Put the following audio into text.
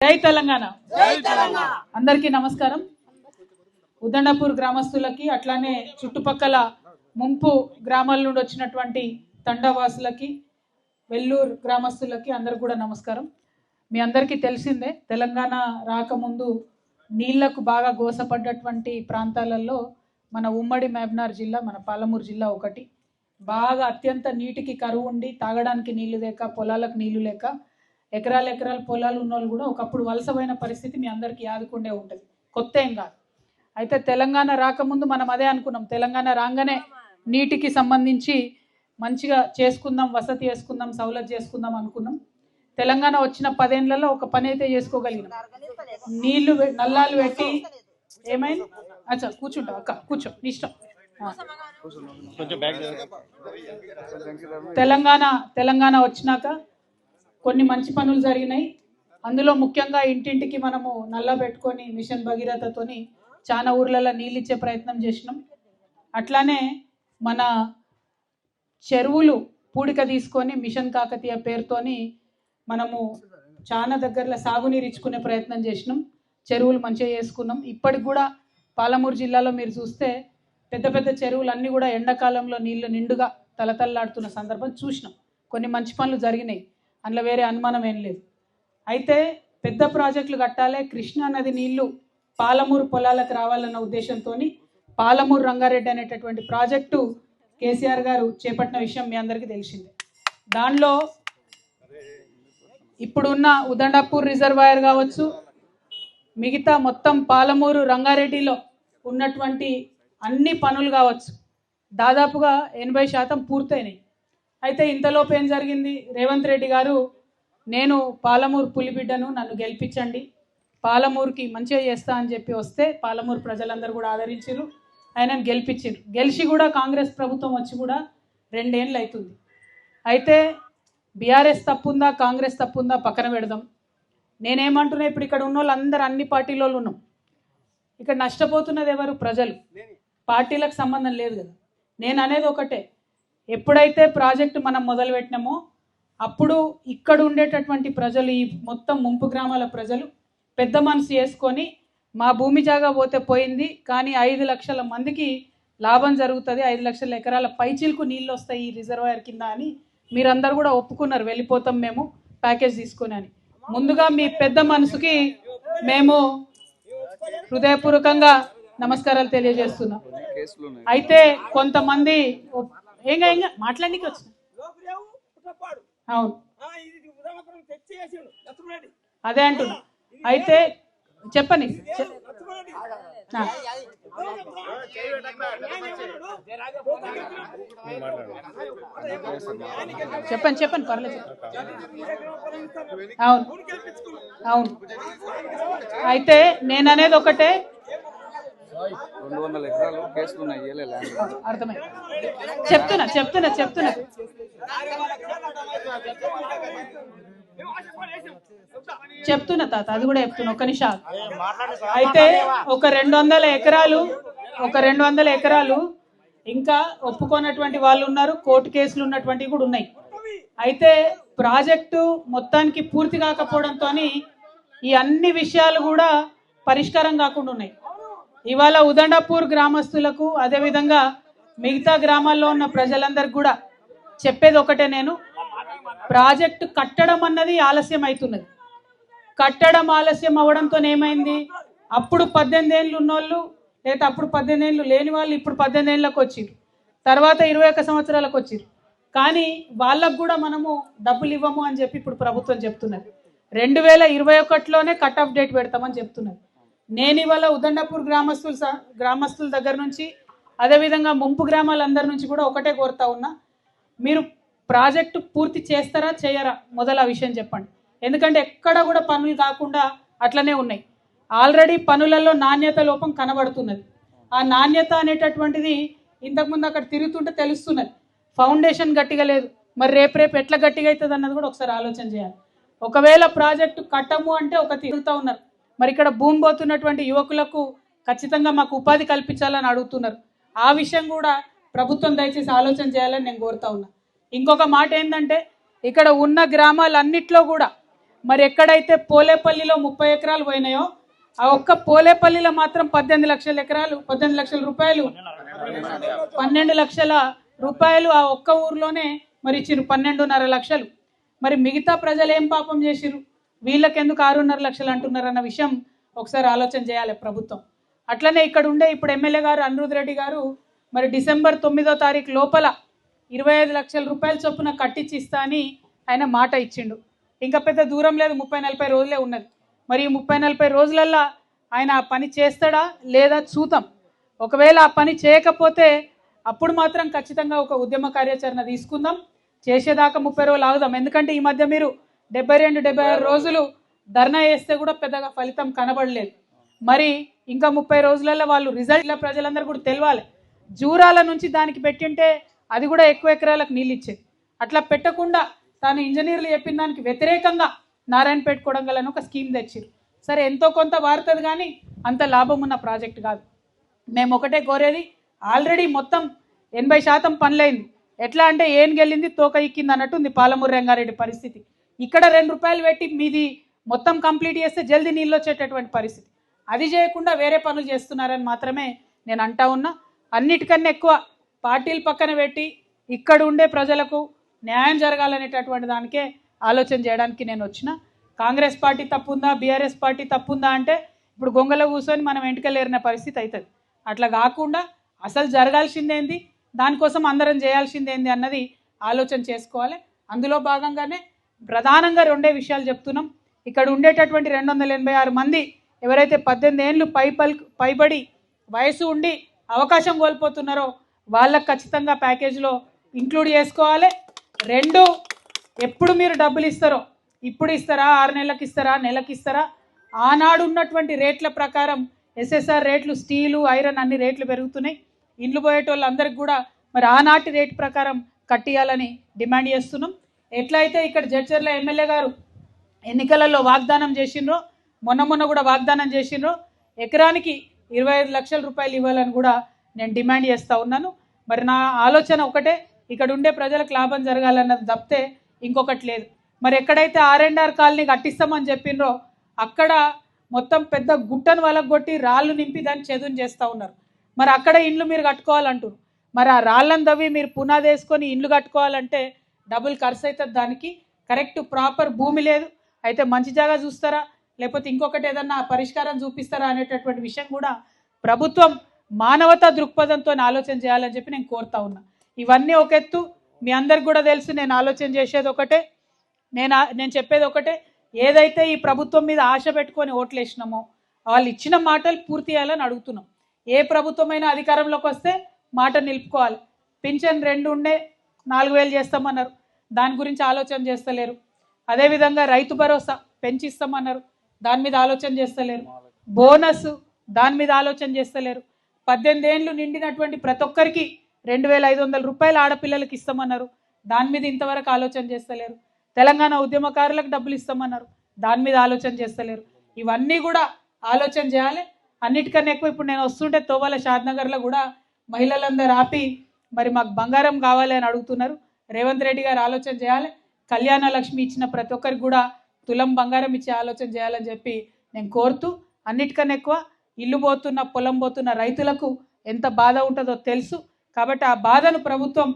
జై తెలంగాణ. అందరికీ నమస్కారం. ఉదండపూర్ గ్రామస్తులకి అట్లానే చుట్టుపక్కల ముంపు గ్రామాల నుండి వచ్చినటువంటి తండవాసులకి వెల్లూరు గ్రామస్తులకి అందరికి కూడా నమస్కారం. మీ అందరికీ తెలిసిందే తెలంగాణ రాకముందు నీళ్ళకు బాగా గోసపడ్డటువంటి ప్రాంతాలలో మన ఉమ్మడి మహబూబ్నగర్ జిల్లా మన పాలమూరు జిల్లా ఒకటి. బాగా అత్యంత నీటికి కరువు ఉండి తాగడానికి నీళ్ళు లేక పొలాలకు నీళ్ళు లేక ఎకరాలు ఎకరాల పొలాలు ఉన్న వాళ్ళు కూడా ఒకప్పుడు వలసపోయిన పరిస్థితి మీ అందరికీ యాదుకుండే ఉంటుంది. కొత్త ఏం కాదు. అయితే తెలంగాణ రాకముందు మనం అదే అనుకున్నాం. తెలంగాణ రాగానే నీటికి సంబంధించి మంచిగా చేసుకుందాం వసతి చేసుకుందాం సౌలత్ చేసుకుందాం అనుకున్నాం. తెలంగాణ వచ్చిన పదేళ్ళలో ఒక పని అయితే చేసుకోగలిగినాం. నీళ్ళు నల్లాలు పెట్టి ఏమైంది? అచ్చా కూర్చుంటావు? అక్క కూర్చో నీ ఇష్టం. తెలంగాణ తెలంగాణ వచ్చినాక కొన్ని మంచి పనులు జరిగినాయి. అందులో ముఖ్యంగా ఇంటింటికి మనము నల్ల పెట్టుకొని మిషన్ భగీరథతోని చాలా ఊర్లలో నీళ్ళు ఇచ్చే ప్రయత్నం చేసినాం. అట్లానే మన చెరువులు పూడిక తీసుకొని మిషన్ కాకతీయ పేరుతోని మనము చాలా దగ్గరలో సాగునీరు ఇచ్చుకునే ప్రయత్నం చేసినాం. చెరువులు మంచిగా చేసుకున్నాం. ఇప్పటికి కూడా పాలమూరు జిల్లాలో మీరు చూస్తే పెద్ద పెద్ద చెరువులు అన్నీ కూడా ఎండాకాలంలో నీళ్ళు నిండుగా తలతల్లాడుతున్న సందర్భం చూసినాం. కొన్ని మంచి పనులు జరిగినాయి. అందులో వేరే అనుమానం ఏం లేదు. అయితే పెద్ద ప్రాజెక్టులు కట్టాలి కృష్ణా నది నీళ్ళు పాలమూరు పొలాలకు రావాలన్న ఉద్దేశంతో పాలమూరు రంగారెడ్డి అనేటటువంటి ప్రాజెక్టు కేసీఆర్ గారు చేపట్టిన విషయం మీ అందరికీ తెలిసిందే. దానిలో ఇప్పుడున్న ఉదండపూర్ రిజర్వాయర్ కావచ్చు మిగతా మొత్తం పాలమూరు రంగారెడ్డిలో ఉన్నటువంటి అన్ని పనులు కావచ్చు దాదాపుగా ఎనభై శాతం పూర్తయినాయి. అయితే ఇంతలోపు ఏం జరిగింది? రేవంత్ రెడ్డి గారు నేను పాలమూరు పులిబిడ్డను నన్ను గెలిపించండి. పాలమూరుకి మంచిగా చేస్తా అని చెప్పి వస్తే పాలమూరు ప్రజలందరూ కూడా ఆదరించారు ఆయనను గెలిపించారు గెలిచి కూడా కాంగ్రెస్ ప్రభుత్వం వచ్చి కూడా రెండేళ్ళు అవుతుంది అయితే బీఆర్ఎస్ తప్పుందా? కాంగ్రెస్ తప్పుందా? పక్కన పెడదాం. నేనేమంటున్నా ఇప్పుడు ఇక్కడ ఉన్న వాళ్ళందరూ అన్ని పార్టీలో ఉన్నాం. ఇక్కడ నష్టపోతున్నది ఎవరు? ప్రజలు. పార్టీలకు సంబంధం లేదు కదా. నేను అనేది ఒకటే. ఎప్పుడైతే ప్రాజెక్టు మనం మొదలుపెట్టినామో అప్పుడు ఇక్కడ ఉండేటటువంటి ప్రజలు ఈ మొత్తం ముంపు గ్రామాల ప్రజలు పెద్ద మనసు చేసుకొని మా భూమి జాగా పోతే పోయింది కానీ ఐదు లక్షల మందికి లాభం జరుగుతుంది ఐదు లక్షల ఎకరాల పైచీలకు నీళ్ళు వస్తాయి ఈ రిజర్వాయర్ కింద అని మీరందరూ కూడా ఒప్పుకున్నారు వెళ్ళిపోతాం మేము ప్యాకేజ్ తీసుకొని అని ముందుగా మీ పెద్ద మనసుకి మేము హృదయపూర్వకంగా నమస్కారాలు తెలియజేస్తున్నాం. అయితే కొంతమంది ఏంగా ఏంగా మాట్లాడడానికి వచ్చిన అవును. అదే అంటున్నా. అయితే చెప్పని. చెప్పండి చెప్పండి పర్లేదు. అవును. అవును. అయితే నేను అనేది ఒకటే. రెండు వందల ఎకరాలు కేసులు ఉన్నాయి అర్థమైంది. చెప్తున్నా చెప్తున్నా చెప్తున్నా. చెప్తున్నా తాత అది కూడా చెప్తున్నా ఒక నిమిషం అయితే ఒక రెండు వందల ఎకరాలు ఒక రెండు వందల ఎకరాలు ఇంకా ఒప్పుకోనటువంటి వాళ్ళు ఉన్నారు కోర్టు కేసులు ఉన్నటువంటివి కూడా ఉన్నాయి. అయితే ప్రాజెక్టు మొత్తానికి పూర్తి కాకపోవడంతో ఈ అన్ని విషయాలు కూడా పరిష్కారం కాకుండా ఉన్నాయి. ఇవాళ ఉదండపూర్ గ్రామస్తులకు అదేవిధంగా మిగతా గ్రామాల్లో ఉన్న ప్రజలందరికీ కూడా చెప్పేది ఒకటే నేను. ప్రాజెక్టు కట్టడం అన్నది ఆలస్యం అవుతున్నది కట్టడం ఆలస్యం అవ్వడంతో ఏమైంది? అప్పుడు పద్దెనిమిది ఏళ్ళు ఉన్నోళ్ళు లేదా అప్పుడు పద్దెనిమిది ఏళ్ళు లేని వాళ్ళు ఇప్పుడు పద్దెనిమిది ఏళ్ళకి వచ్చిరు తర్వాత ఇరవై ఒక్క సంవత్సరాలకు వచ్చిరు కానీ వాళ్ళకు కూడా మనము డబ్బులు ఇవ్వము అని చెప్పి ఇప్పుడు ప్రభుత్వం చెప్తున్నది. రెండు వేల ఇరవై ఒకటిలోనే కట్ ఆఫ్ డేట్ పెడతామని చెప్తున్నారు నేను ఇవాళ ఉదండపూర్ గ్రామస్తులు స- గ్రామస్తుల దగ్గర నుంచి అదేవిధంగా ముంపు గ్రామాలందరి నుంచి కూడా ఒకటే కోరుతా ఉన్నా మీరు ప్రాజెక్టు పూర్తి చేస్తారా చేయరా? మొదలు ఆ విషయం చెప్పండి. ఎందుకంటే ఎక్కడ కూడా పనులు కాకుండా అట్లనే ఉన్నాయి. ఆల్రెడీ పనులలో నాణ్యత లోపం కనబడుతున్నది. ఆ నాణ్యత అనేటటువంటిది ఇంతకుముందు అక్కడ తిరుగుతుంటే తెలుస్తున్నది. ఫౌండేషన్ గట్టిగా లేదు. మరి రేపు రేపు ఎట్లా గట్టిగా అవుతుంది అన్నది కూడా ఒకసారి ఆలోచన చేయాలి. ఒకవేళ ప్రాజెక్టు కట్టము అంటే ఒక తిరుగుతూ ఉన్నారు. మరి ఇక్కడ భూమి పోతున్నటువంటి యువకులకు ఖచ్చితంగా మాకు ఉపాధి కల్పించాలని అడుగుతున్నారు. ఆ విషయం కూడా ప్రభుత్వం దయచేసి ఆలోచన చేయాలని నేను కోరుతా ఉన్నా. ఇంకొక మాట ఏంటంటే ఇక్కడ ఉన్న గ్రామాలన్నిట్లో కూడా మరి ఎక్కడైతే పోలేపల్లిలో ముప్పై ఎకరాలు పోయినాయో ఆ ఒక్క పోలేపల్లిలో మాత్రం పద్దెనిమిది లక్షల ఎకరాలు పద్దెనిమిది లక్షల రూపాయలు పన్నెండు లక్షల రూపాయలు ఆ ఒక్క ఊర్లోనే మరి ఇచ్చిర్రు పన్నెండున్నర లక్షలు. మరి మిగతా ప్రజలు ఏం పాపం చేసిరు వీళ్ళకెందుకు ఆరున్నర లక్షలు అంటున్నారన్న విషయం ఒకసారి ఆలోచన చేయాలి ప్రభుత్వం. అట్లనే ఇక్కడ ఉండే ఇప్పుడు ఎమ్మెల్యే గారు అనిరుద్ రెడ్డి గారు మరి డిసెంబర్ తొమ్మిదో తారీఖు లోపల ఇరవై ఐదు లక్షల రూపాయల చొప్పున కట్టించి ఇస్తా అని ఆయన మాట ఇచ్చిండు. ఇంకా పెద్ద దూరం లేదు ముప్పై నలభై రోజులే ఉన్నది. మరి ఈ ముప్పై నలభై రోజులల్లో ఆయన ఆ పని చేస్తాడా లేదా చూద్దాం. ఒకవేళ ఆ పని చేయకపోతే అప్పుడు మాత్రం ఖచ్చితంగా ఒక ఉద్యమ కార్యాచరణ తీసుకుందాం. చేసేదాకా ముప్పై రోజులు ఆగుదాం. ఎందుకంటే ఈ మధ్య మీరు డెబ్బై రెండు డెబ్బై ఆరు రోజులు. ధర్నా చేస్తే కూడా పెద్దగా ఫలితం కనబడలేదు. మరి ఇంకా ముప్పై రోజులలో వాళ్ళు రిజల్ట్ల ప్రజలందరూ కూడా తెలవాలి. జూరాల నుంచి దానికి పెట్టింటే అది కూడా ఎక్కువ ఎకరాలకు నీళ్ళు ఇచ్చేది. అట్లా పెట్టకుండా తాను ఇంజనీర్లు చెప్పిన దానికి వ్యతిరేకంగా నారాయణపేట కొడంగల్ ఒక స్కీమ్ తెచ్చిరు సరే ఎంతో కొంత వారుతుంది కానీ అంత లాభం ఉన్న ప్రాజెక్ట్ కాదు. మేము ఒకటే కోరేది ఆల్రెడీ మొత్తం ఎనభై శాతం పనులైంది. ఎట్లా అంటే ఏం గెలింది తోక ఇక్కింది అన్నట్టు ఉంది పాలమూరు రంగారెడ్డి పరిస్థితి. ఇక్కడ రెండు రూపాయలు పెట్టి మీది మొత్తం కంప్లీట్ చేస్తే జల్దీ నీళ్ళు వచ్చేటటువంటి పరిస్థితి. అది చేయకుండా వేరే పనులు చేస్తున్నారని మాత్రమే నేను అంటా ఉన్నా. అన్నిటికన్నా ఎక్కువ పార్టీలు పక్కన పెట్టి ఇక్కడ ఉండే ప్రజలకు న్యాయం జరగాలనేటటువంటి దానికే ఆలోచన చేయడానికి నేను వచ్చిన. కాంగ్రెస్ పార్టీ తప్పుందా? బీఆర్ఎస్ పార్టీ తప్పుందా అంటే ఇప్పుడు గొంగలో కూర్చొని మనం వెంటకలేరిన పరిస్థితి అవుతుంది. అట్లా కాకుండా అసలు జరగాల్సిందేంది? దానికోసం అందరం చేయాల్సిందేంది అన్నది ఆలోచన చేసుకోవాలి. అందులో భాగంగానే ప్రధానంగా రెండే విషయాలు చెప్తున్నాం. ఇక్కడ ఉండేటటువంటి రెండు వందల ఎనభై ఆరు మంది ఎవరైతే పద్దెనిమిది ఏళ్ళు పైపల్ పైబడి వయసు ఉండి అవకాశం కోల్పోతున్నారో వాళ్ళకు ఖచ్చితంగా ప్యాకేజీలో ఇంక్లూడ్ చేసుకోవాలి. రెండు ఎప్పుడు మీరు డబ్బులు ఇస్తారో ఇప్పుడు ఇస్తారా ఆరు నెలలకు ఇస్తారా నెలకి ఇస్తారా ఆనాడు ఉన్నటువంటి రేట్ల ప్రకారం ఎస్ఎస్ఆర్ రేట్లు స్టీలు ఐరన్ అన్ని రేట్లు పెరుగుతున్నాయి. ఇండ్లు పోయేటోళ్ళందరికీ కూడా మరి ఆనాటి రేట్ ప్రకారం కట్టియాలని డిమాండ్ చేస్తున్నాం. ఎట్లయితే ఇక్కడ జడ్చర్ల ఎమ్మెల్యే గారు ఎన్నికలలో వాగ్దానం చేసిండ్రో మొన్న మొన్న కూడా వాగ్దానం చేసిండ్రో ఎకరానికి ఇరవై ఐదు లక్షల రూపాయలు ఇవ్వాలని కూడా నేను డిమాండ్ చేస్తూ ఉన్నాను. మరి నా ఆలోచన ఒకటే ఇక్కడ ఉండే ప్రజలకు లాభం జరగాలన్నది తప్పితే ఇంకొకటి లేదు. మరి ఎక్కడైతే ఆర్ అండ్ ఆర్ కాలనీ కట్టిస్తామని చెప్పిండ్రో అక్కడ మొత్తం పెద్ద గుట్టను వలగొట్టి రాళ్ళు నింపి దాన్ని చదును చేస్తూ ఉన్నారు. మరి అక్కడ ఇండ్లు మీరు కట్టుకోవాలంటారు మరి ఆ రాళ్ళని తవ్వి మీరు పునాది వేసుకొని ఇండ్లు కట్టుకోవాలంటే డబుల్ ఖర్చు అవుతుంది దానికి. కరెక్ట్ ప్రాపర్ భూమి లేదు. అయితే మంచి జాగా చూస్తారా? లేకపోతే ఇంకొకటి ఏదన్నా పరిష్కారం చూపిస్తారా అనేటటువంటి విషయం కూడా ప్రభుత్వం మానవతా దృక్పథంతో ఆలోచన చేయాలని చెప్పి నేను కోరుతా ఉన్నా. ఇవన్నీ ఒక ఎత్తు. మీ అందరికి కూడా తెలుసు నేను ఆలోచన చేసేది ఒకటే. నేను నేను చెప్పేది ఒకటే. ఏదైతే ఈ ప్రభుత్వం మీద ఆశ పెట్టుకొని ఓట్లు వేసినామో వాళ్ళు ఇచ్చిన మాటలు పూర్తి చేయాలని అడుగుతున్నాం. ఏ ప్రభుత్వమైనా అధికారంలోకి వస్తే మాట నిలుపుకోవాలి. పింఛన్ రెండు ఉండే నాలుగు వేలు చేస్తామన్నారు. దాని గురించి ఆలోచన చేస్తలేరు. అదేవిధంగా రైతు భరోసా పెంచిస్తామన్నారు. దాని మీద ఆలోచన చేస్తలేరు. బోనస్ దాని మీద ఆలోచన చేస్తలేరు. పద్దెనిమిది ఏళ్ళు నిండినటువంటి ప్రతి ఒక్కరికి రెండు వేల ఐదు వందల రూపాయలు ఆడపిల్లలకి ఇస్తామన్నారు. దాని మీద ఇంతవరకు ఆలోచన చేస్తలేరు. తెలంగాణ ఉద్యమకారులకు డబ్బులు ఇస్తామన్నారు. దాని మీద ఆలోచన చేస్తలేరు. ఇవన్నీ కూడా ఆలోచన చేయాలి. అన్నిటికన్నా ఎక్కువ ఇప్పుడు నేను వస్తుంటే తోవాల షాద్నగర్లో కూడా మహిళలందరూ ఆపి మరి మాకు బంగారం కావాలి అని అడుగుతున్నారు. రేవంత్ రెడ్డి గారు ఆలోచన చేయాలి. కళ్యాణ లక్ష్మి ఇచ్చిన ప్రతి ఒక్కరికి కూడా తులం బంగారం ఇచ్చే ఆలోచన చేయాలని చెప్పి నేను కోరుతూ అన్నిటికన్నా ఎక్కువ ఇల్లు పోతున్న పొలం పోతున్న రైతులకు ఎంత బాధ ఉంటుందో తెలుసు. కాబట్టి ఆ బాధను ప్రభుత్వం